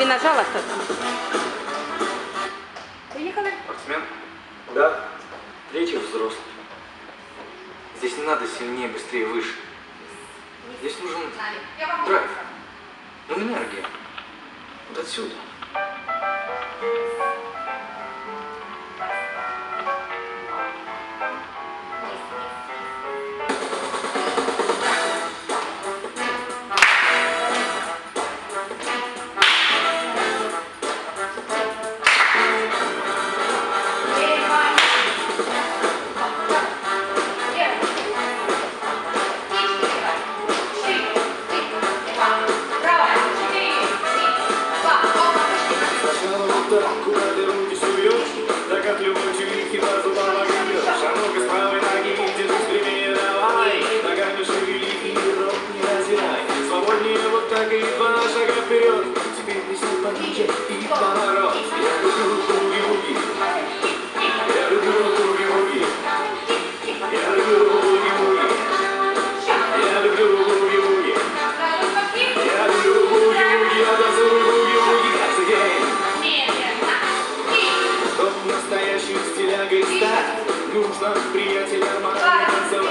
Ты нажала кто-то? Приехали? Спортсмен? Да. Третий взрослый. Здесь не надо сильнее, быстрее, выше. Здесь нужен драйв. Ну, энергия. Вот отсюда. Каждый руки сует, да как любовь. нужно приятеля моя